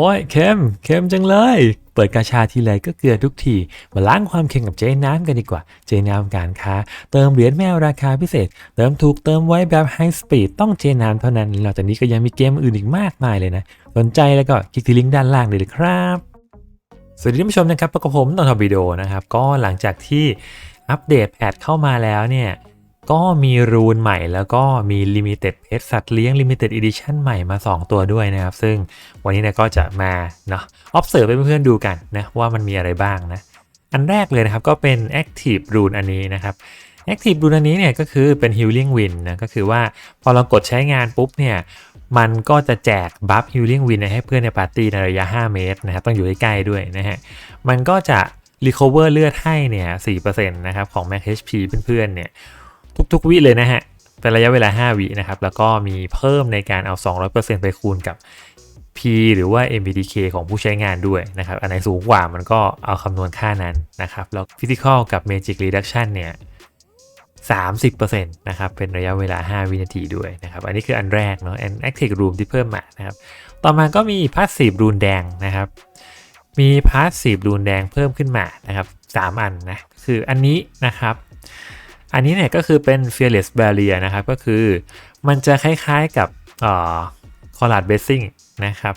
โอ้ยเค็มเค็มจังเลย เปิดกาชาทีไรก็เกลือทุกที มาล้างความเค็มกับเจ๊น้ำกันดีกว่า เจ๊น้ำการค้า เติมเหรียญแมวราคาพิเศษ เติมถูกเติมไว้แบบไฮสปีดต้องเจ๊น้ำเท่านั้น นอกจากนี้ก็ยังมีเกมอื่นอีกมากมายเลยนะ สนใจแล้วก็คลิกที่ลิงก์ด้านล่างเลยครับ สวัสดีท่านผู้ชมนะครับพบกับผมตอนทำวิดีโอนะครับ ก็หลังจากที่อัปเดตแพทเข้ามาแล้วเนี่ย ก็มีรูนใหม่แล้วก็มี Limited Pet สัตว์เลี้ยง Limited Edition ใหม่มา 2 ตัวด้วยนะครับ ซึ่งวันนี้เนี่ยก็จะมาเนาะ observe ให้เพื่อนๆดูกันนะ ว่ามันมีอะไรบ้างนะ อันแรกเลยนะครับ ก็เป็น Active Rune อันนี้นะครับ Active Rune อันนี้เนี่ยก็คือเป็น Healing Win นะ ก็คือว่าพอเรากดใช้งานปุ๊บเนี่ยมันก็จะแจกบัฟ Healing Wind ให้เพื่อนในปาร์ตี้ในระยะ 5 เมตรนะครับต้องอยู่ใกล้ๆด้วยนะฮะมันก็จะ recover เลือดให้เนี่ย4%นะครับของ max HP เพื่อนๆเนี่ย ทุกๆวิเลยนะฮะ เป็นระยะเวลา 5 วินะครับ แล้วก็มีเพิ่มในการเอา 200%ไปคูณกับ P หรือว่า MBDK ของผู้ใช้งานด้วยนะครับ อันไหนสูงกว่ามันก็เอาคำนวณค่านั้นนะครับ แล้ว Physical กับ Magic Reduction เนี่ย30%นะครับ เป็นระยะเวลา 5 วินาทีด้วยนะครับ อันนี้คืออันแรกเนาะ and Active Room ที่เพิ่มมานะครับ ต่อมาก็มี Passive Rune แดงนะครับ มี Passive Rune แดงเพิ่มขึ้นมานะครับ 3 อันนะ คืออันนี้นะครับ อันนี้เนี่ยก็คือเป็น fearless barrier นะครับ ก็คือมันจะคล้ายๆกับออ collard blessing นะครับ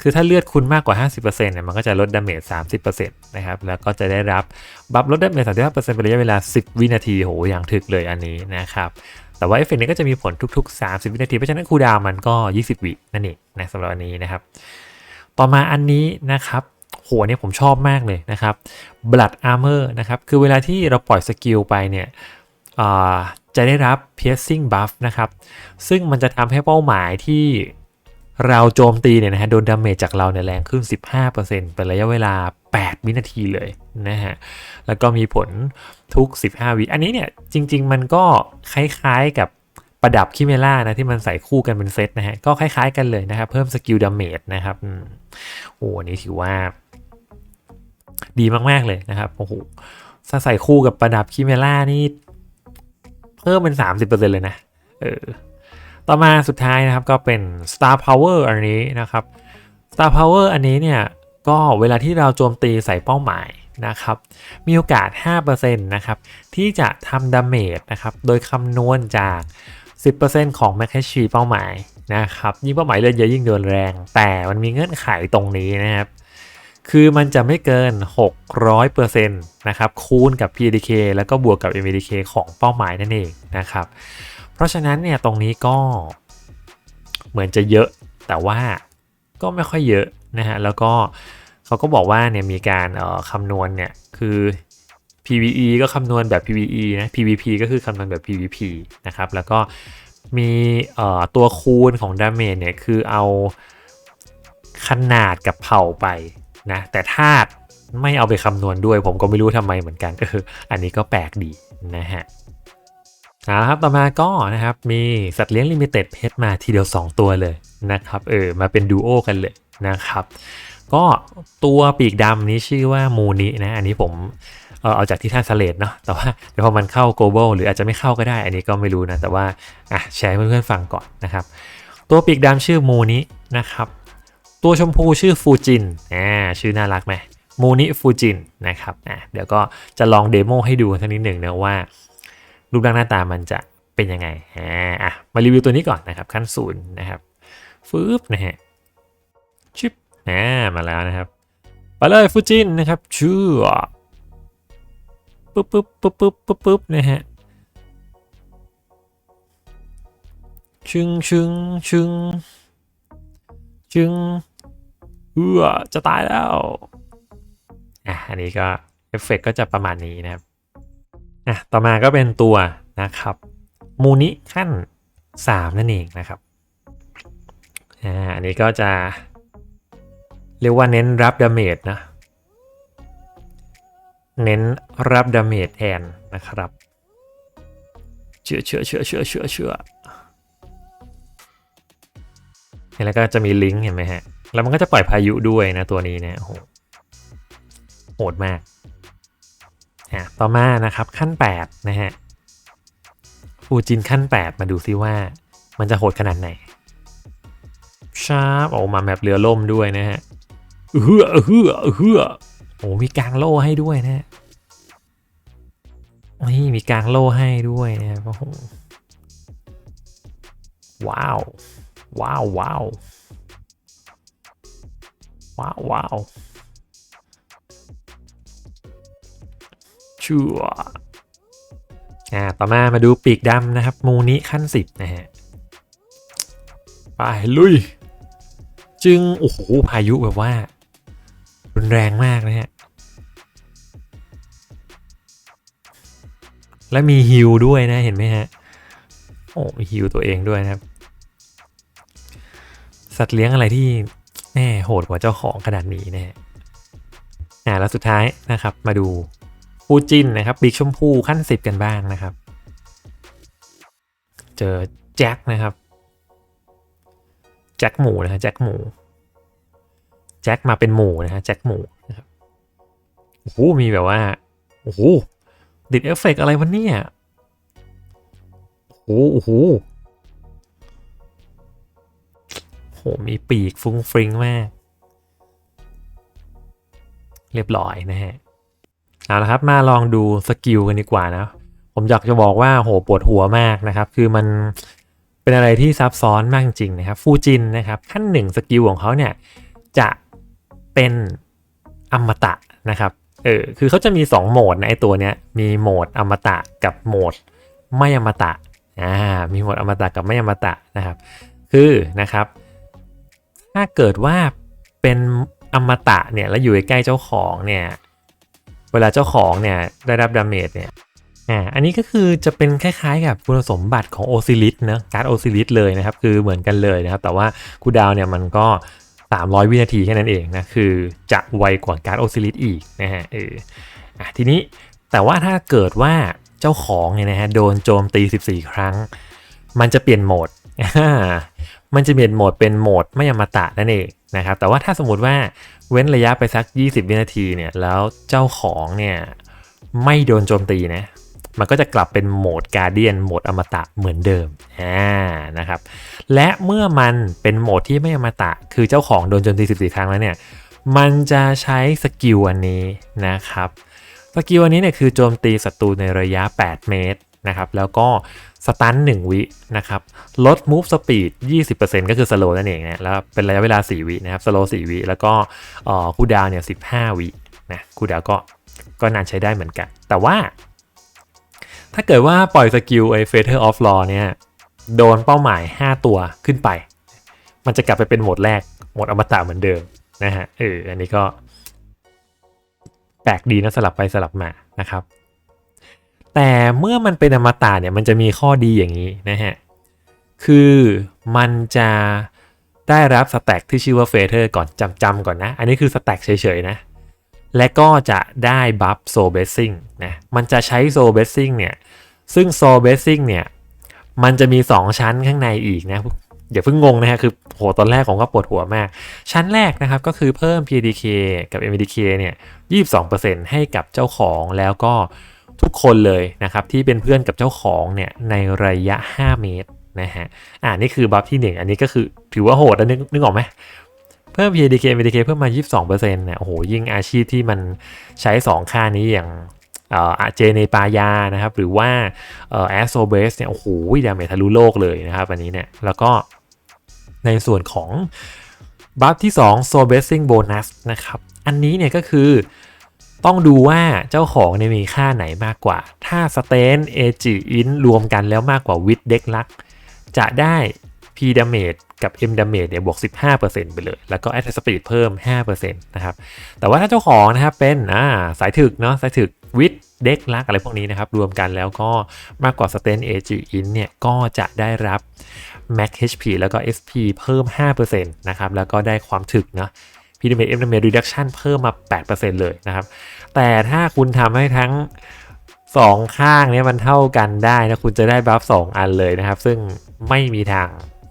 คือถ้าเลือดคุณมากกว่า 50%เนี่ยมันก็จะลดดาเมจ30%นะครับ แล้วก็จะได้รับบัฟลดดาเมจ35%เป็นระยะเวลา 10 วินาทีโหอย่างถึกเลยอันนี้นะครับ แต่ว่าเอฟเฟกต์นี้ก็จะมีผลทุก ๆ 30 วินาที เพราะฉะนั้นคูดาวมันก็ 20 วินั่นเองนะสำหรับอันนี้นะครับ ต่อมาอันนี้นะครับ โหเนี่ยผมชอบมากเลยนะครับ Blood Armor นะครับ คือเวลาที่เราปล่อยสกิลไปเนี่ยจะได้รับ Piercing Buff นะครับ ซึ่งมันจะทำให้เป้าหมายที่เราโจมตีเนี่ยนะฮะโดนดาเมจจากเราเนี่ยแรงขึ้น 15%เป็นระยะเวลา 8 วินาทีเลยนะฮะ แล้วก็มีผลทุก 15 วิ อันนี้เนี่ยจริง ๆ มันก็คล้ายๆกับประดับคิเมล่านะที่มันใส่คู่กันเป็นเซตนะฮะ ก็คล้ายๆกันเลยนะครับ เพิ่มสกิลดาเมจนะครับโอ้อันนี้ถือว่า ดีมากๆเลยนะครับโอ้โหถ้าใส่คู่กับประดับคิเมล่านี่เพิ่มเป็น 30%เลยนะเออต่อมาสุดท้ายนะครับก็เป็น Star Power อันนี้นะครับ Star Power อันนี้เนี่ยก็เวลาที่เราโจมตีใส่เป้าหมายนะครับมีโอกาส 5%นะครับที่จะทำดาเมจนะครับโดยคำนวณจาก 10%ของ Max HP เป้าหมายนะครับยิ่งเป้าหมายเลือดเยอะยิ่งโดนแรง แต่มันมีเงื่อนไขตรงนี้นะครับ คือมันจะไม่เกิน 600%นะครับ คูณกับ PDK แล้วก็บวกกับ MDK ของเป้าหมายนั่นเองนะครับ เพราะฉะนั้นเนี่ยตรงนี้ก็เหมือนจะเยอะแต่ว่าก็ไม่ค่อยเยอะนะฮะ แล้วก็เขาก็บอกว่าเนี่ยมีการออคำนวณเนี่ยคือ PVE ก็คำนวณแบบ PVE นะ PVP ก็คือคำนวณแบบ PVP นะครับ แล้วก็มีออตัวคูณของดาเมจเนี่ยคือเอาขนาดกับเผ่าไป นะแต่ธาตุไม่เอาไปคำนวณด้วย ผมก็ไม่รู้ทำไมเหมือนกันเอออันนี้ก็แปลกดีนะฮะเอาละครับต่อมาก็นะครับมีสัตว์เลี้ยงลิมิเต็ดเพชมาทีเดียว 2 ตัวเลยนะครับเออมาเป็นดูโอกันเลยนะครับก็ตัวปีกดำนี้ชื่อว่ามูนินะ อันนี้ผมเออเอาจากที่ท่านสเลดเนาะแต่ว่าเดี๋ยวพอมันเข้า global หรืออาจจะไม่เข้าก็ได้ อันนี้ก็ไม่รู้นะ แต่ว่าอะแชร์ให้เพื่อนๆฟังก่อนนะครับ ตัวปีกดำชื่อมูนินะครับ ตัวชมพูชื่อฟูจินอ่าชื่อน่ารักไหมมูนิฟูจินนะครับอะเดี๋ยวก็จะลองเดโมให้ดูสักนิดหนึ่งนะว่า รูปร่างหน้าตามันจะเป็นยังไงอ่าอะมารีวิวตัวนี้ก่อนนะครับขั้นศูนย์นะครับฟืบนะฮะชิปอ่ามาแล้วนะครับไปเลยฟูจินนะครับชื่อปุ๊บปุ๊บปุ๊บปุ๊บปุ๊บปุ๊บนะฮะชึงชึงชึงชึง เอือจะตายแล้วอะอันนี้ก็เอฟเฟกก็จะประมาณนี้นะครับอะต่อมาก็เป็นตัวนะครับมูนิขั้น 3 นั่นเองนะครับอ่าอันนี้ก็จะ เรียกว่าเน้นรับดาเมจนะ เน้นรับดาเมจแทนนะครับ เชื่อเชื่อเชื่อเชื่อเชื่อเชื่อแล้วก็จะมีลิงก์เห็นไหมฮะ แล้วมันก็จะปล่อยพายุด้วยนะตัวนี้เนี่ยโหโหดมากอะต่อมานะครับขั้น 8 นะฮะฟูจินขั้น 8 มาดูซิว่า มันจะโหดขนาดไหนชาร์ปออกมาแบบเรือล่มด้วยนะฮะเฮือเฮือเฮือโอ้มีกางโล่ให้ด้วยนะฮะนี่มีกางโล่ให้ด้วยนะครับโอ้โหว้าว ว้าวว้าว ว้าวว้าวชัวอ่าต่อมามาดูปีกดำนะครับ มูนิขั้นสิบนะฮะ ไป ลุย จึง โอ้โห พายุแบบว่า รุนแรงมากนะฮะ และมีฮิลด้วยนะ เห็นไหมฮะ โอ้มีฮิลตัวเองด้วยนะครับ สัตว์เลี้ยงอะไรที่ แน่โหดกว่าเจ้าของขนาดนี้นะฮะอ่าแล้วสุดท้ายนะครับ มาดูปูจินนะครับปีกชมพูขั้นสิบกันบ้างนะครับ เจอแจ็คนะครับแจ็คหมูนะฮะแจ็คหมูแจ็คมาเป็นหมูนะฮะแจ็คหมูนะครับโอ้โหมีแบบว่าโอ้โหดิดเอฟเฟกอะไรวะเนี่ยโอ้โห มีปีกฟุ้งฟริ้งมาก เรียบร้อยนะฮะ เอาละครับมาลองดูสกิลกันดีกว่านะ ผมอยากจะบอกว่าโหปวดหัวมากนะครับ คือมันเป็นอะไรที่ซับซ้อนมากจริงนะครับ ฟูจินนะครับขั้นหนึ่งสกิลของเขาเนี่ย จะเป็นอมตะนะครับ เออ คือเขาจะมี 2 โหมดนะไอตัวเนี้ย มีโหมดอมตะกับโหมดไม่อมตะ อ่า มีโหมดอมตะกับไม่อมตะนะครับ คือนะครับ ถ้าเกิดว่าเป็นอมตะเนี่ยแล้วอยู่ใกล้เจ้าของเนี่ยเวลาเจ้าของเนี่ยได้รับดาเมจเนี่ยอ่าอันนี้ก็คือจะเป็นคล้ายๆกับคุณสมบัติของโอซิลิสนะการ์ดโอซิลิสเลยนะครับคือเหมือนกันเลยนะครับแต่ว่าคูดาวเนี่ยมันก็ 300 วินาทีแค่นั้นเองนะคือจะไวกว่าการ์ดโอซิลิสอีกนะฮะเอออะทีนี้แต่ว่าถ้าเกิดว่าเจ้าของเนี่ยนะฮะโดนโจมตี 14 ครั้ง มันจะเปลี่ยนโหมด มันจะเปลี่ยนโหมดเป็นโหมดไม่อมตะนั่นเองนะครับแต่ว่าถ้าสมมติว่าเว้นระยะไปสัก 20 วินาทีเนี่ยแล้วเจ้าของเนี่ยไม่โดนโจมตีนะมันก็จะกลับเป็นโหมดการเดียนโหมดอมตะเหมือนเดิมอ่านะครับและเมื่อมันเป็นโหมดที่ไม่อมตะ คือเจ้าของโดนโจมตี 14 ครั้งแล้วเนี่ยมันจะใช้สกิลอันนี้นะครับสกิลอันนี้เนี่ยคือโจมตีศัตรูในระยะ 8 เมตรนะครับแล้วก็ สตัน1วินะครับ ลด move speed 20%ก็คือ slow นั่นเองนะแล้วเป็นระยะเวลา 4 วินะครับ slow 4 วิ แล้วก็คูดาวเนี่ย 15 วินะคูดาวก็ก็นานใช้ได้เหมือนกัน แต่ว่า ถ้าเกิดว่าปล่อยสกิลไอ้ Feather of Law เนี่ยโดนเป้าหมาย 5 ตัวขึ้นไป มันจะกลับไปเป็นโหมดแรก โหมดอมตะเหมือนเดิมนะฮะเอออันนี้ก็แปลกดีนะสลับไปสลับมานะครับ แต่เมื่อมันเป็นอมตะเนี่ยมันจะมีข้อดีอย่างนี้นะฮะ คือมันจะได้รับสแต็กที่ชื่อว่าเฟเธอร์ก่อนจำจำก่อนนะ อันนี้คือสแต็กเฉยๆนะ และก็จะได้บัฟโซเบสซิ่งนะ มันจะใช้โซเบสซิ่งเนี่ย ซึ่งโซเบสซิ่งเนี่ย มันจะมี 2 ชั้นข้างในอีกนะ อย่าเพิ่งงงนะฮะ คือโหตอนแรกผมก็ปวดหัวมาก ชั้นแรกนะครับก็คือเพิ่ม PDK กับ MDK เนี่ย 22%ให้กับเจ้าของแล้วก็ ทุกคนเลยนะครับที่เป็นเพื่อนกับเจ้าของเนี่ยในระยะ 5 เมตรนะฮะอ่านี่คือบัฟที่ 1 อันนี้ก็คือถือว่าโหดนะนึกนึกออกไหมเพิ่ม PDK MDK เพิ่มมา 22%เนี่ยโอ้โหยิ่งอาชีพที่มันใช้ 2 ค่านี้อย่างเอ่อเจเนปายานะครับ หรือว่าเอ่อแอสโซเบสเนี่ยโอ้โหดาเมจทะลุโลกเลยนะครับ อันนี้เนี่ย แล้วก็ในส่วนของบัฟที่2 s o b e s i n g Bonus นะครับ อันนี้เนี่ยก็คือ ต้องดูว่าเจ้าของเนี่ยมีค่าไหนมากกว่า ถ้า Stain AG In รวมกันแล้วมากกว่า Wit Deck ลัก จะได้ P Damage กับ M Damage เนี่ยบวก 15%ไปเลย แล้วก็ Attack Speed เพิ่ม 5%นะครับ แต่ว่าถ้าเจ้าของนะครับเป็นอ่าสายถึกเนาะสายถึกวิดเด็กลักอะไรพวกนี้นะครับ รวมกันแล้วก็มากกว่า Stain AG In เนี่ยก็จะได้รับ Max HP แล้วก็ SP เพิ่ม 5%นะครับ แล้วก็ได้ความถึกเนาะ P Damage M Damage Reduction เพิ่มมา 8%เลยนะครับ แต่ถ้าคุณทำให้ทั้ง 2 ข้างนี้มันเท่ากันได้นะ คุณจะได้บัฟ 2 อันเลยนะครับ ซึ่งไม่มีทาง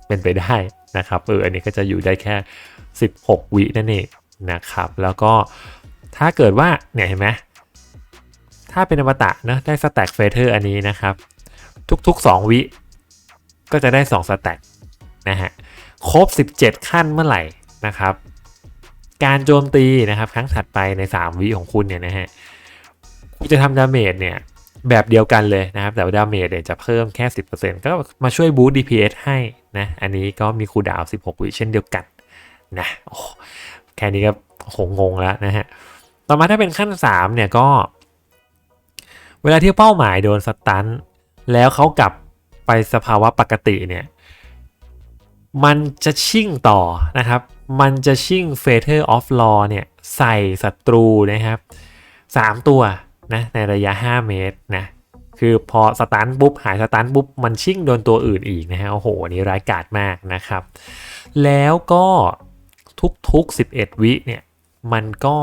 เป็นไปได้นะครับ เออ อันนี้ก็จะอยู่ได้แค่ 16 วินั่นเองนะครับ แล้วก็ถ้าเกิดว่า เนี่ยเห็นไหมถ้าเป็นอมตะเนะได้สแต็กเฟเธอร์อันนี้นะครับ ทุก ๆ 2 วิ ก็จะได้ 2 สแต็กนะฮะ ครบ 17 ขั้นเมื่อไหร่นะครับ การโจมตีนะครับ ครั้งถัดไปใน 3 วิของคุณเนี่ยนะฮะคุณจะทำดาเมจเนี่ยแบบเดียวกันเลยนะครับ แต่ว่าดาเมจเนี่ยจะเพิ่มแค่ 10%ก็มาช่วยบูสต์ DPS ให้นะอันนี้ก็มีคูดาว 16 วิเช่นเดียวกันนะโอ้แค่นี้ก็โหงงแล้วนะฮะต่อมาถ้าเป็นขั้น 3 เนี่ยก็ เวลาที่เป้าหมายโดนสตันแล้วเขากลับไปสภาวะปกติเนี่ย มันจะชิ่งต่อนะครับ มันจะชิ่ง f a t e r of Law เนี่ยใส่ศัตรูนะครับ 3 ตัวนะในระยะ 5 เมตรนะคือพอสตันปุ๊บหายสตันปุ๊บมันชิ่งโดนตัวอื่นอีกนะฮะโอ้โหนี้ร้ายกาจมากนะครับ แล้วก็ทุกๆ 11 วิเนี่ยมันก็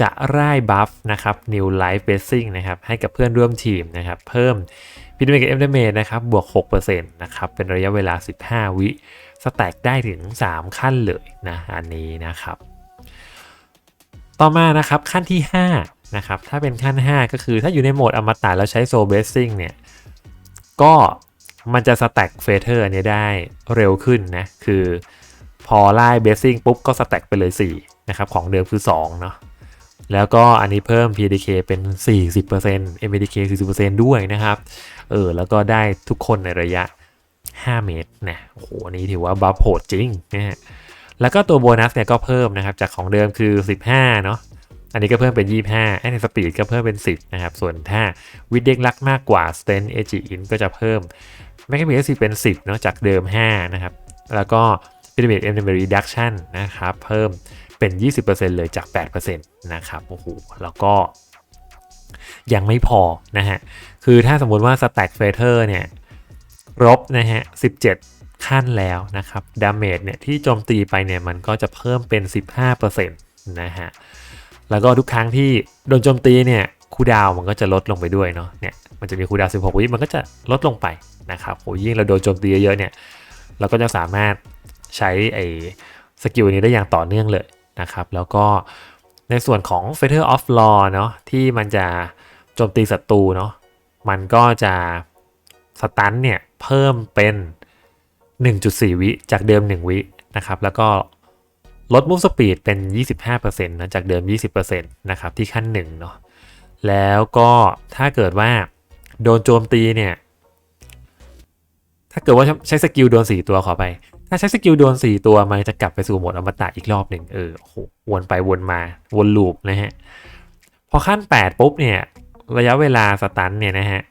จะร่ายบัฟนะครับ New Life Blessing นะครับให้กับเพื่อนร่วมทีมนะครับ เพิ่ม พิดเมกับเอ็มเดเมนะครับบวก 6%นะครับเป็นระยะเวลา 15 วิสแต็กได้ถึง 3 ขั้นเลยนะอันนี้นะครับ ต่อมานะครับขั้นที่ 5 นะครับ ถ้าเป็นขั้น 5 ก็คือถ้าอยู่ในโหมดอมตะแล้วใช้โซเบสซิ่งเนี่ย ก็มันจะสแต็กเฟเธอร์อันนี้ได้เร็วขึ้นนะ คือพอไล่เบสซิ่งปุ๊บก็สแต็กไปเลย4นะครับของเดิมคือ2เนาะ แล้วก็อันนี้เพิ่ม PDK เป็น 40% MDK 40%ด้วยนะครับ เออ แล้วก็ได้ทุกคนในระยะ 5 เมตรนะ โอ้โห อันนี้ถือว่าบัฟโหดจริงนะฮะ แล้วก็ตัวโบนัสเนี่ยก็เพิ่มนะครับ จากของเดิมคือ 15 เนาะ อันนี้ก็เพิ่มเป็น 25แอนสปีดก็เพิ่มเป็น 10 นะครับ ส่วนถ้าวิดเด็กลักมากกว่า s t e n Ag in ก็จะเพิ่มแมกกาเมสเป็น 10 เนาะ จากเดิม 5 นะครับ แล้วก็ Pyramid M Reduction นะครับ เพิ่ม เป็น 20%เลยจาก 8%นะครับโอ้โหแล้วก็ยังไม่พอนะฮะ คือถ้าสมมุติว่า Stack f a t e r เนี่ยรบนะฮะ 17 ขั้นแล้วนะครับดาเมจเนี่ยที่โจมตีไปเนี่ยมันก็จะเพิ่มเป็น 15%นะฮะ แล้วก็ทุกครั้งที่โดนโจมตีเนี่ยคูดาวมันก็จะลดลงไปด้วยเนาะเนี่ยมันจะมีคูดาว 16 วิมันก็จะลดลงไปนะครับโหยิ่งเราโดนโจมตีเยอะเนี่ยเราก็จะสามารถใช้ไอ้สกิลนี้ได้อย่างต่อเนื่องเลย นะครับ แล้วก็ในส่วนของ f a t e r of Law เนาะที่มันจะโจมตีศัตรูเนาะมันก็จะสตันเนี่ยเพิ่มเป็น 1.4 วิจากเดิม 1 วินะครับ แล้วก็ลดมูฟสปีดเป็น 25%นะจากเดิม 20%นะครับที่ขั้น1เนาะแล้วก็ถ้าเกิดว่าโดนโจมตีเนี่ย ถ้าเกิดว่าใช้สกิลโดน 4 ตัวขอไป ถ้าใช้สกิลโดน 4 ตัวมันจะกลับไปสู่โหมดอมตะอีกรอบหนึ่งเออโหวนไปวนมาวนลูปนะฮะ พอขั้น 8 ปุ๊บเนี่ย ระยะเวลาสตันเนี่ยนะฮะ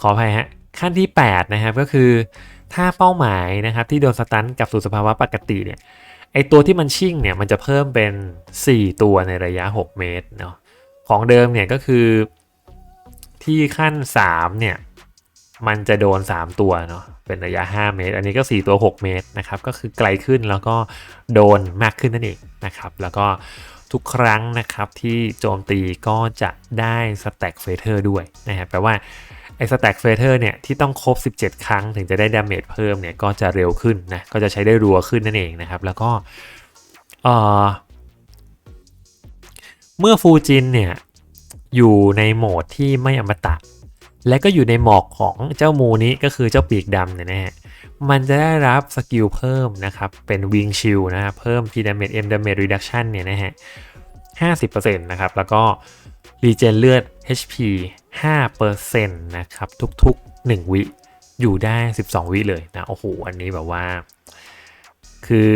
ขออภัยฮะ ขั้นที่ 8 นะครับก็คือถ้าเป้าหมายนะครับที่โดนสตันกลับสู่สภาวะปกติเนี่ยไอตัวที่มันชิ่งเนี่ยมันจะเพิ่มเป็น 4 ตัวในระยะ 6 เมตรเนาะของเดิมเนี่ยก็คือที่ขั้น 3 เนี่ย มันจะโดน 3 ตัวเนาะ เป็นระยะ 5 เมตร อันนี้ก็ 4 ตัว 6 เมตรนะครับ ก็คือไกลขึ้นแล้วก็โดนมากขึ้นนั่นเองนะครับ แล้วก็ทุกครั้งนะครับที่โจมตีก็จะได้สแต็กเฟเธอร์ด้วยนะครับแปลว่าไอ้สแต็กเฟเธอร์เนี่ยที่ต้องครบ 17 ครั้งถึงจะได้ดาเมจเพิ่มเนี่ยก็จะเร็วขึ้นนะ ก็จะใช้ได้รัวขึ้นนั่นเองนะครับ แล้วก็เอ่อเมื่อฟูจินเนี่ยอยู่ในโหมดที่ไม่อมตะ และก็อยู่ในหมอกของเจ้ามูนี้ก็คือเจ้าปีกดำเนี่ยนะฮะมันจะได้รับสกิลเพิ่มนะครับ เป็นวิงชิลนะครับเพิ่ม P damage M damage reduction เนี่ยนะฮะ50%นะครับ แล้วก็รีเจนเลือด HP 5%นะครับ ทุกๆ 1 วิ อยู่ได้ 12 วิเลยนะ โอ้โห อันนี้แบบว่า คือ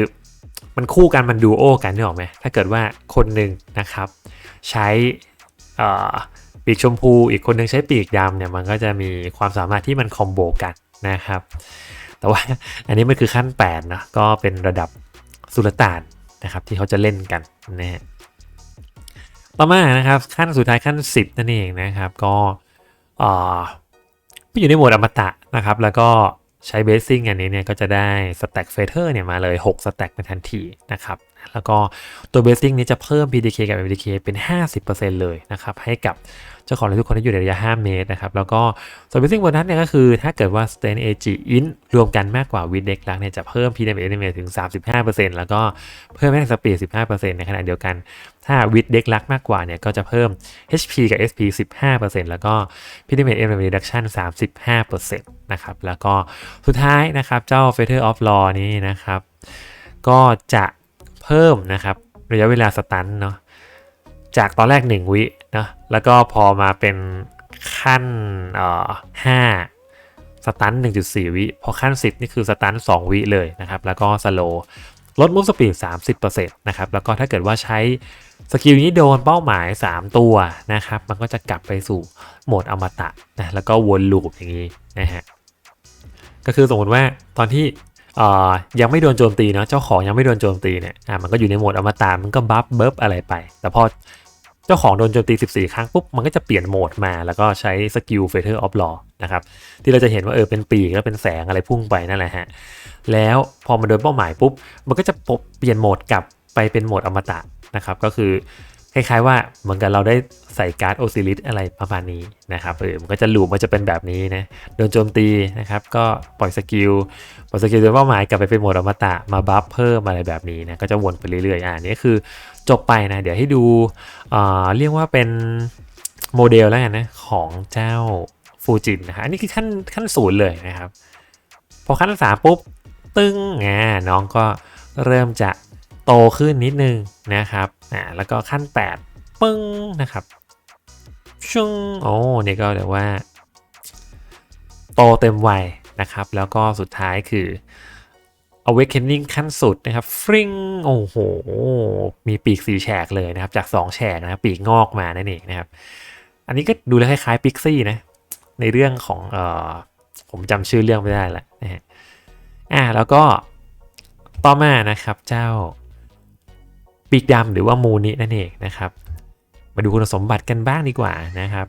มันคู่กันมันดูโอกันนึกออกไหมถ้าเกิดว่าคนหนึ่งนะครับ ใช้ ปีกชมพูอีกคนนึ่งใช้ปีกดำเนี่ยมันก็จะมีความสามารถที่มันคอมโบกันนะครับ แต่ว่าอันนี้มันคือขั้น8นะก็เป็นระดับสุลต่านนะครับที่เขาจะเล่นกันนะฮะต่อมานะครับขั้นสุดท้ายขั้น 10 นั่นเองนะครับก็ไปอยู่ในโหมดอมตะนะครับ แล้วก็ใช้เบสซิ่งอันนี้เนี่ยก็จะได้สแต็กเฟเธอร์เนี่ยมาเลย6สแต็กในทันทีนะครับแล้วก็ตัวเบสซิ่งนี้จะเพิ่ม PDK กับ MDK เป็น 50%เลยนะครับให้กับ เจ้าของทุกคนที่อยู่ในระยะ 5 เมตรนะครับ แล้วก็ส่วนเบสซิ่งบนนั้นเนี่ยก็คือ ถ้าเกิดว่า Stain AG In รวมกันมากกว่า With Deck ลักเนี่ยจะเพิ่ม PDM Estimate ถึง 35%แล้วก็เพิ่มแม่สปีด15%ในขณะเดียวกัน ถ้า With Deck ลักมากกว่าเนี่ยก็จะเพิ่ม HP กับ SP 15%แล้วก็ PDM Estimate Reduction 35%นะครับ แล้วก็สุดท้ายนะครับเจ้า Feather of Law นี้นะครับก็จะเพิ่มนะครับระยะเวลาสตันเนาะ จากตอนแรก 1 วิเนาะแล้วก็พอมาเป็นขั้นเอ่อ5สตัน1.4 วิพอขั้น 10 นี่คือสตัน2 วิเลยนะครับ แล้วก็สโลลดมูฟสปีด30%นะครับ แล้วก็ถ้าเกิดว่าใช้สกิลนี้โดนเป้าหมาย 3 ตัวนะครับ มันก็จะกลับไปสู่โหมดอมตะนะ แล้วก็วนลูปอย่างนี้นะฮะ ก็คือสมมติว่าตอนที่ ยังไม่โดนโจมตีเนาะเจ้าของยังไม่โดนโจมตีเนี่ยอ่ามันก็อยู่ในโหมดอมตะมันก็บัฟเบิร์ฟอะไรไป แต่พอเจ้าของโดนโจมตี 14 ครั้งปุ๊บมันก็จะเปลี่ยนโหมดมา แล้วก็ใช้สกิลเฟเธอร์ออฟลอนะครับที่เราจะเห็นว่าเออเป็นปีกแล้วเป็นแสงอะไรพุ่งไปนั่นแหละฮะแล้วพอมันโดนเป้าหมายปุ๊บมันก็จะเปลี่ยนโหมดกลับไปเป็นโหมดอมตะนะครับก็คือ คล้ายๆว่าเหมือนกับเราได้ใส่การ์ดโอซิลิสอะไรประมาณนี้นะครับเออมันก็จะลูปมันจะเป็นแบบนี้นะโดนโจมตีนะครับ ก็ปล่อยสกิลพอยสกิลโดนเป้าหมายกลับไปเป็นโหมดอมตะมาบัฟเพิ่มอะไรแบบนี้นะก็จะวนไปเรื่อยๆอ่านี่คือจบไปนะเดี๋ยวให้ดูอ่าเรียกว่าเป็นโมเดลแล้วกันนะของเจ้าฟูจินนะฮะอันนี้คือขั้นขั้นศูนย์เลยนะครับ พอขั้นสามปุ๊บตึ้งอ่าน้องก็เริ่มจะ โตขึ้นนิดนึงนะครับอ่าแล้วก็ขั้น 8 ปึ้งนะครับชุงโอ้เนี่ยก็เรียกว่า โตเต็มวัยนะครับ แล้วก็สุดท้ายคือ awakening ขั้นสุดนะครับฟริงโอ้โห มีปีกสีแฉกเลยนะครับ จาก 2 แฉกนะปีกงอกมานั่นเองนะครับ อันนี้ก็ดูแล้วคล้ายๆพิกซี่นะ ในเรื่องของเออผมจำชื่อเรื่องไม่ได้ละนะฮะอ่าแล้วก็ต่อมานะครับเจ้า ปีกดำหรือว่ามูนินั่นเองนะครับ มาดูคุณสมบัติกันบ้างดีกว่านะครับ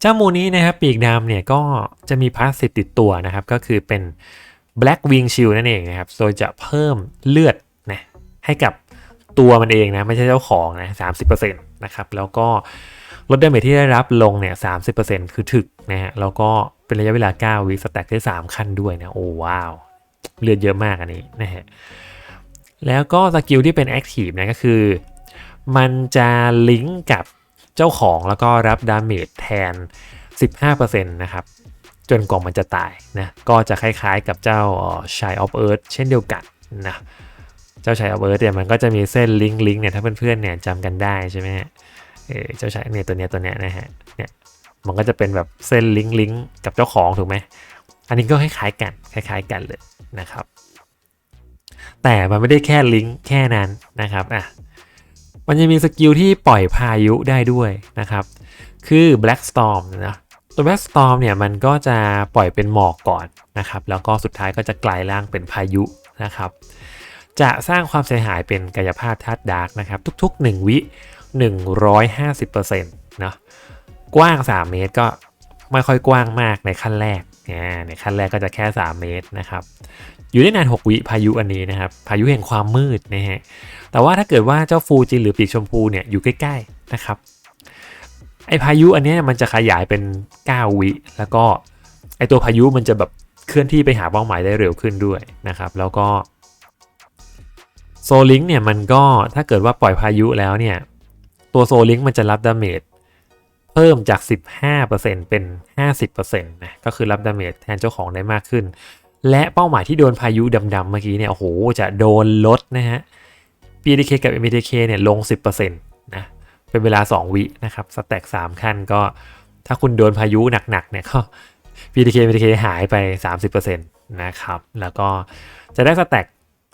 เจ้ามูนี้นะครับปีกดำเนี่ยก็จะมีพาสซีฟติดตัวนะครับ ก็คือเป็น Black Wing Shield นั่นเองนะครับ โดยจะเพิ่มเลือดนะให้กับตัวมันเองนะไม่ใช่เจ้าของนะ30%นะครับแล้วก็ลดดาเมจที่ได้รับลงเนี่ย30%คือถึกนะฮะแล้วก็เป็นระยะเวลา9วิสแต็กได้3ขั้นด้วยนะโอ้ว้าว เลือดเยอะมากอันนี้นะฮะ แล้วก็สกิลที่เป็นแอคทีฟนะก็คือ มันจะลิงก์กับเจ้าของแล้วก็รับดาเมจแทน 15%นะครับ จนกว่ามันจะตายนะก็จะคล้ายๆกับเจ้าชายออฟเอิร์ธเช่นเดียวกันนะเจ้าชายออฟเอิร์ธเนี่ยมันก็จะมีเส้นลิงก์ลิงก์เนี่ยถ้าเพื่อนๆเนี่ยจำกันได้ใช่ไหมเออเจ้าชายเนี่ยตัวเนี้ยตัวเนี้ยนะฮะเนี่ยมันก็จะเป็นแบบเส้นลิงก์ลิงก์กับเจ้าของถูกไหมอันนี้ก็คล้ายๆกันคล้าย ๆ กันเลยนะครับ แต่มันไม่ได้แค่ลิงก์แค่นั้นนะครับอะมันยังมีสกิลที่ปล่อยพายุได้ด้วยนะครับ คือ Black Storm นะตัว Black Storm เนี่ยมันก็จะปล่อยเป็นหมอกก่อนนะครับ แล้วก็สุดท้ายก็จะกลายร่างเป็นพายุนะครับ จะสร้างความเสียหายเป็นกายภาพธาตุดาร์กนะครับ ทุก ๆ 1 วิ 150%นะกว้าง 3 เมตรก็ไม่ค่อยกว้างมากในขั้นแรกในขั้นแรกก็จะแค่ 3 เมตรนะครับ อยู่ได้นาน 6 วิพายุอันนี้นะครับ พายุแห่งความมืดนะฮะ แต่ว่าถ้าเกิดว่าเจ้าฟูจิหรือปีกชมพูเนี่ยอยู่ใกล้ๆนะครับ ไอพายุอันนี้มันจะขยายเป็น 9 วิ แล้วก็ไอตัวพายุมันจะแบบเคลื่อนที่ไปหาเป้าหมายได้เร็วขึ้นด้วยนะครับ แล้วก็โซลิงเนี่ยมันก็ถ้าเกิดว่าปล่อยพายุแล้วเนี่ย ตัวโซลิงมันจะรับดาเมจเพิ่มจาก 15%เป็น 50%นะ ก็คือรับดาเมจแทนเจ้าของได้มากขึ้น และเป้าหมายที่โดนพายุดำๆเมื่อกี้เนี่ยโอ้โหจะโดนลดนะฮะ PDK กับ MDK เนี่ยลง 10%นะเป็นเวลา 2 วินะครับสแต็ก3ขั้นก็ถ้าคุณโดนพายุหนักๆเนี่ยก็ PDK MDK หายไป 30%นะครับแล้วก็จะได้สแต็ก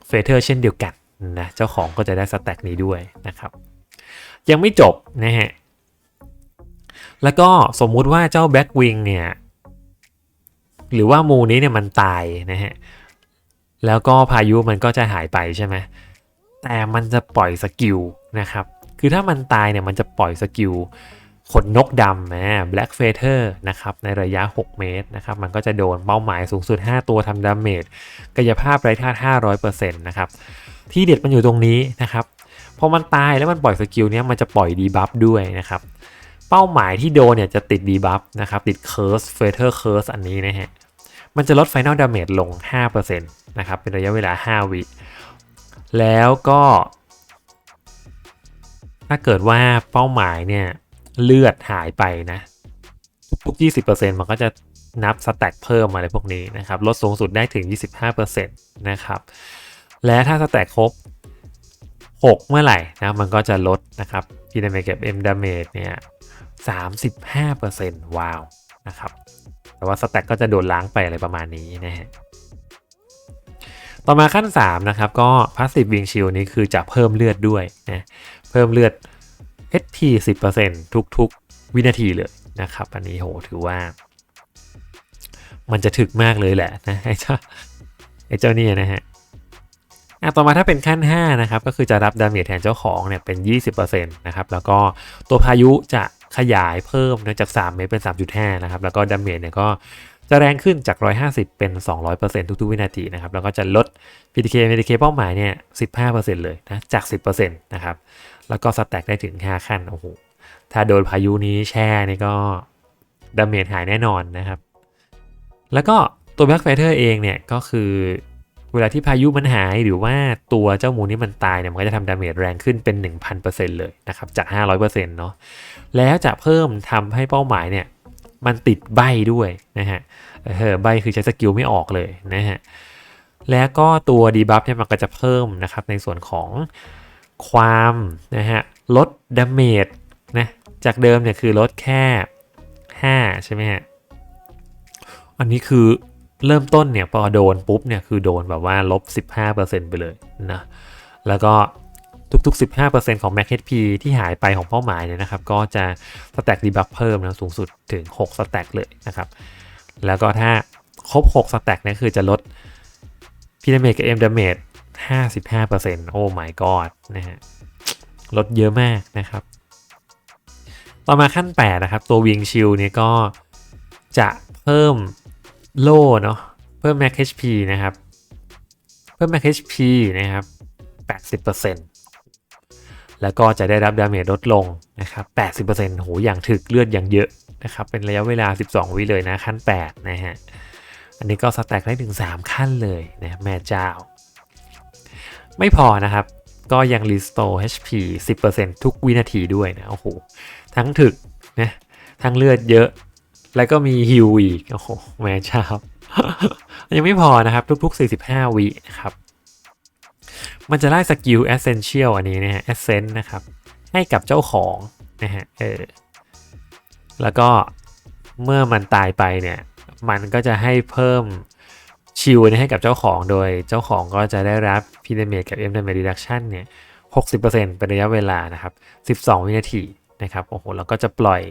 เฟเธอร์เช่นเดียวกันนะเจ้าของก็จะได้สแต็กนี้ด้วยนะครับ ยังไม่จบนะฮะแล้วก็สมมุติว่าเจ้าแบ็กวิงเนี่ย หรือว่ามูนี้เนี่ยมันตายนะฮะแล้วก็พายุมันก็จะหายไปใช่ไหมแต่มันจะปล่อยสกิลนะครับคือถ้ามันตายเนี่ยมันจะปล่อยสกิลขนนกดำนะ Black Feather นะครับในระยะ 6 เมตรนะครับมันก็จะโดนเป้าหมายสูงสุด 5 ตัวทำดาเมจกายภาพไร้ท่า500%นะครับที่เด็ดมันอยู่ตรงนี้นะครับพอมันตายแล้วมันปล่อยสกิลเนี้ยมันจะปล่อยดีบัฟด้วยนะครับเป้าหมายที่โดนเนี่ยจะติดดีบัฟนะครับติดเคิร์สเฟเธอร์เคิร์สอันนี้นะฮะ มันจะลดไฟนอลดาเมจลง 5%นะครับ เป็นระยะเวลา 5 วิ แล้วก็ ถ้าเกิดว่าเป้าหมายเนี่ย เลือดหายไปนะทุกๆ20%มันก็จะนับสแต็กเพิ่มอะไรพวกนี้นะครับ ลดสูงสุดได้ถึง 25%นะครับ และถ้าสแต็กครบ 6 เมื่อไหร่นะ มันก็จะลดนะครับพีดาเมจกับ M damage เนี่ย 35%ว้าวนะครับ แต่ว่าสแต็กก็จะโดนล้างไปอะไรประมาณนี้นะฮะต่อมาขั้น 3 นะครับ ก็ Passive Wing Shield นี้คือจะเพิ่มเลือดด้วยนะเพิ่มเลือด HP 10%ทุกๆ วินาทีเลยนะครับ อันนี้โหถือว่า มันจะถึกมากเลยแหละนะไอ้เจ้าไอ้เจ้านี่นะฮะอะต่อมาถ้าเป็นขั้น 5 นะครับ ก็คือจะรับดาเมจแทนเจ้าของเนี่ยเป็น 20%นะครับ แล้วก็ตัวพายุจะ ขยายเพิ่มนะจาก 3 เมตรเป็น 3.5 นะครับ แล้วก็ดาเมจเนี่ยก็จะแรงขึ้นจาก 150 เป็น 200%ทุกๆ วินาทีนะครับ แล้วก็จะลด PTK PTK เป้าหมายเนี่ย 15%เลยนะ จาก 10%นะครับ แล้วก็สแต็กได้ถึง 5 ขั้น โอ้โห ถ้าโดนพายุนี้แช่นี่ก็ดาเมจหายแน่นอนนะครับ แล้วก็ตัว Black Fighter เองเนี่ยก็คือ เวลาที่พายุมันหายหรือว่าตัวเจ้ามูนี้มันตายเนี่ยมันก็จะทำดาเมจแรงขึ้นเป็น 1000%เลยนะครับจาก 500%เนาะแล้วจะเพิ่มทำให้เป้าหมายเนี่ยมันติดใบด้วยนะฮะเออใบคือใช้สกิลไม่ออกเลยนะฮะแล้วก็ตัวดีบัฟเนี่ยมันก็จะเพิ่มนะครับในส่วนของความนะฮะลดดาเมจนะจากเดิมเนี่ยคือลดแค่ 5 ใช่ไหมฮะอันนี้คือ เริ่มต้นเนี่ยพอโดนปุ๊บเนี่ยคือโดนแบบว่าลบ 15%ไปเลยนะแล้วก็ทุกๆ 15%ของ Max HP ที่หายไปของเป้าหมายเนี่ยนะครับ ก็จะสแต็กดีบัฟเพิ่มนะสูงสุดถึง6สแต็กเลยนะครับ แล้วก็ถ้าครบ6สแต็กนี่คือจะลดพีดาเมจกับ M ดาเมจ55%โอ้ my god นะฮะลดเยอะมากนะครับ ต่อมาขั้น 8 นะครับ ตัววิงชิลเนี่ยก็จะเพิ่ม โล่เนาะเพิ่ม max HP นะครับ เพิ่ม max HP นะครับ 80%แล้วก็จะได้รับดาเมจลดลงนะครับ 80%โหอย่างถึกเลือดอย่างเยอะนะครับ เป็นระยะเวลา 12 วิเลยนะ ขั้น 8 นะฮะ อันนี้ก็สแต็กได้ถึง 3 ขั้นเลยนะแม่เจ้า ไม่พอนะครับ ก็ยัง restore HP 10%ทุกวินาทีด้วยนะ โอ้โห ทั้งถึกนะ ทั้งเลือดเยอะ แล้วก็มีฮิวอีก โอ้โห แม่เจ้ายังไม่พอนะครับ ทุกๆ 45 วินะครับ มันจะไล่สกิล Essential อันนี้นะฮะ Essence นะครับ ให้กับเจ้าของนะฮะ เออ แล้วก็เมื่อมันตายไปเนี่ย มันก็จะให้เพิ่มชิลให้กับเจ้าของโดยเจ้าของก็จะได้รับพีเดเมกับ M Damage Reduction เนี่ย 60%เป็นระยะเวลานะครับ 12 วินาทีนะครับ โอ้โห แล้วก็จะปล่อย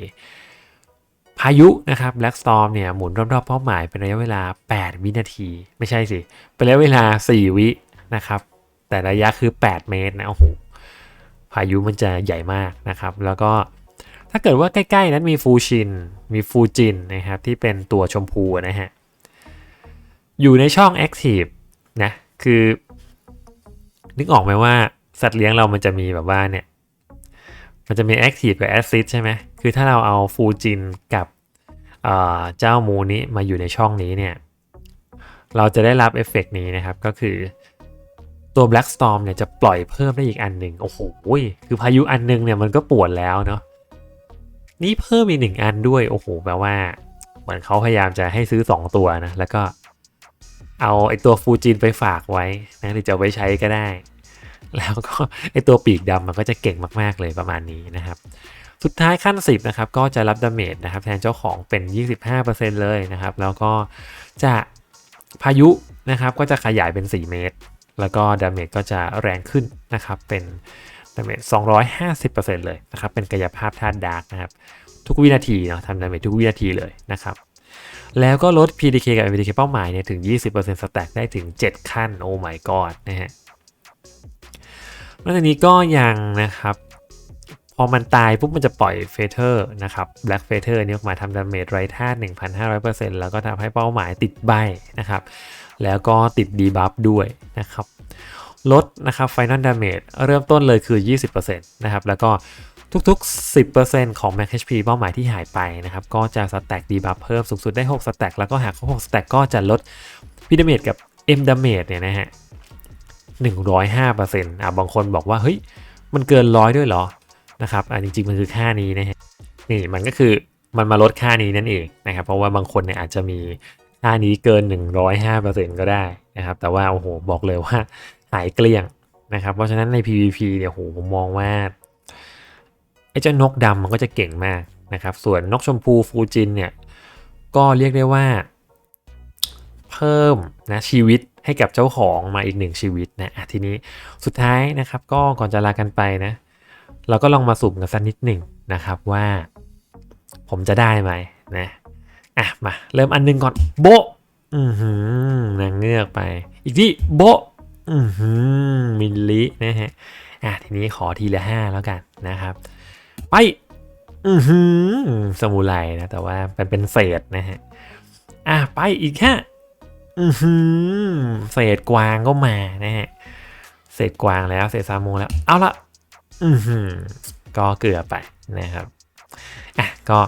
พายุนะครับ Black Storm เนี่ยหมุนรอบๆเป้าหมายเป็นระยะเวลา 8 วินาที ไม่ใช่สิ เป็นระยะเวลา 4 วินะครับ แต่ระยะคือ 8 เมตรนะโอ้โหพายุมันจะใหญ่มากนะครับ แล้วก็ถ้าเกิดว่าใกล้ๆนั้นมีฟูชิน มีฟูจินนะครับที่เป็นตัวชมพูนะฮะ อยู่ในช่อง Active นะ คือ นึกออกไหมว่าสัตว์เลี้ยงเรามันจะมีแบบว่าเนี่ย มันจะมี Active กับ Assist ใช่ไหมคือถ้าเราเอาฟูจินกับเจ้ามูนี้มาอยู่ในช่องนี้เนี่ย เราจะได้รับเอฟเฟกนี้นะครับ ก็คือตัว Black Storm เนี่ยจะปล่อยเพิ่มได้อีกอันหนึ่งโอ้โหคือพายุอันนึงเนี่ยมันก็ปวดแล้วเนาะนี่เพิ่มอีกหนึ่งอันด้วย โอ้โหแปลว่า เหมือนเขาพยายามจะให้ซื้อ 2 ตัวนะ แล้วก็เอาไอตัวฟูจินไปฝากไว้นะหรือจะไว้ใช้ก็ได้ แล้วก็ไอตัวปีกดำมันก็จะเก่งมากๆเลยประมาณนี้นะครับ สุดท้ายขั้น 10นะครับก็จะรับดาเมจนะครับแทนเจ้าของเป็น 25%เลยนะครับ แล้วก็จะพายุนะครับก็จะขยายเป็น 4 เมตร แล้วก็ดาเมจก็จะแรงขึ้นนะครับเป็นดาเมจ250%เลยนะครับเป็นกายภาพธาตุดาร์กนะครับทุกวินาทีเนาะทำดาเมจทุกวินาทีเลยนะครับแล้วก็ลด PDK กับ MPDK เป้าหมายเนี่ยถึง 20%สแต็กได้ถึง 7 ขั้น โอ้ my god นะฮะ นอกจากนี้ก็ยังนะครับ พอมันตายปุ๊บมันจะปล่อยเฟเธอร์นะครับ Black f a t h e r นี้ออกมาทำดาเมจไรท่า1,500%แล้วก็ทำให้เป้าหมายติดใบนะครับ แล้วก็ติดดีบัฟด้วยนะครับ ลดนะครับ Final Damage เริ่มต้นเลยคือ 20%นะครับ แล้วก็ทุกๆ 10%ของ Max HP เป้าหมายที่หายไปนะครับ ก็จะสแต็กดีบัฟเพิ่มสูงสุดได้ 6 สแต็กแล้วก็หากครบ6สแต็กก็จะลดพีดาเมจกับ M Damage เนี่ยนะฮะ 105%อะบางคนบอกว่าเฮ้ยมันเกินร้อยด้วยเหรอนะครับอะจริงๆมันคือค่านี้นะฮะนี่มันก็คือมันมาลดค่านี้นั่นเองนะครับ เพราะว่าบางคนเนี่ยอาจจะมีค่านี้เกิน 105%ก็ได้นะครับ แต่ว่าโอ้โหบอกเลยว่าหายเกลี้ยงนะครับ เพราะฉะนั้นใน PVP เนี่ยโหผมมองว่าไอ้เจ้านกดำมันก็จะเก่งมากนะครับ ส่วนนกชมพูฟูจินเนี่ยก็เรียกได้ว่า เพิ่มนะชีวิต ให้กับเจ้าของมาอีกหนึ่งชีวิตนะทีนี้สุดท้ายนะครับก็ก่อนจะลากันไปนะ เราก็ลองมาสุ่มกันสักนิดหนึ่งนะครับว่า ผมจะได้ไหมนะอะมาเริ่มอันหนึงก่อนโบอือหือนางเงือกไป อีกที่โบอือหือมิลลินะฮะอะทีนี้ขอทีละห้าแล้วกันนะครับ ไปอือหือสมุไรนะแต่ว่าเป็นเป็นเศษนะฮะอะไปอีกแค่อือหือ เศษกวางก็มานะฮะเศษกวางแล้วเศษซามูแล้ว เอาละอือหือก็เกือบไปนะครับอะก็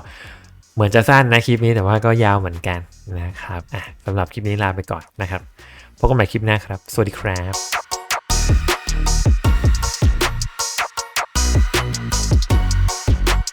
เหมือนจะสั้นนะคลิปนี้แต่ว่าก็ยาวเหมือนกันนะครับอะสำหรับคลิปนี้ลาไปก่อนนะครับพบกันใหม่คลิปหน้าครับ สวัสดีครับ